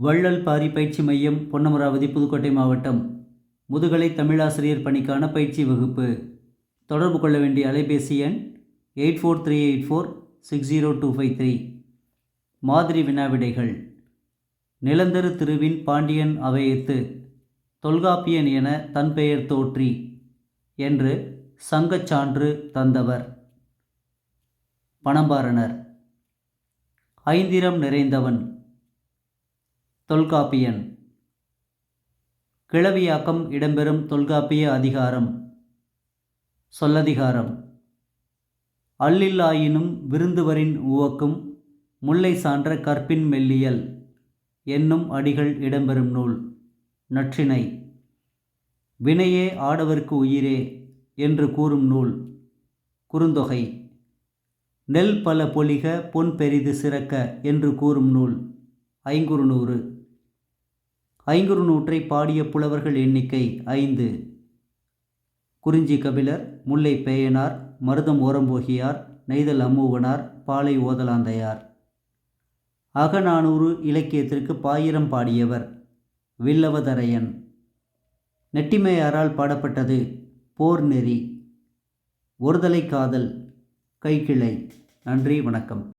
வள்ளல் பாரி பயிற்சி மையம் பொன்னமராவதி புதுக்கோட்டை மாவட்டம். முதுகலை தமிழாசிரியர் பணிக்கான பயிற்சி வகுப்பு. தொடர்பு கொள்ள வேண்டிய அலைபேசி எண் eight four three eight four six zero two five three. மாதிரி வினாவிடைகள். நிலந்தரு திருவின் பாண்டியன் அவையத்து. தொல்காப்பியன் என தன் பெயர் தோற்றி. என்று சங்கச் சான்று தந்தவர். பணம்பாரனர் ஐந்திரம் நிறைந்தவன். தொல்காப்பியன். கிளவியாக்கம் இடம்பெறும் தொல்காப்பிய அதிகாரம். சொல்லதிகாரம். அல்லில்லாயினும் விருந்துவரின் உவக்கும் முல்லை சான்ற கற்பின் மெல்லியல் என்னும் அடிகள் இடம்பெறும் நூல். நற்றினை வினையே ஆடவர்க்கு உயிரே என்று கூறும் நூல். குறுந்தொகை. நெல் பல பொலிக பொன் பெரிது சிறக்க என்று கூறும் நூல். ஐங்குறுநூறு. ஐங்குறுநூற்றை பாடிய புலவர்கள் எண்ணிக்கை ஐந்து. குறிஞ்சி கபிலர் முல்லை பேயனார் மருதம் ஓரம்போகியார் நெய்தல் அம்மூவனார் பாலை ஓதலாந்தையார். அகநானூறு இலக்கியத்திற்கு பாயிரம் பாடியவர். வில்லவதரையன். நெட்டிமையாரால் பாடப்பட்டது போர் நெறி. ஒருதலை காதல். கைக்கிளை. நன்றி வணக்கம்.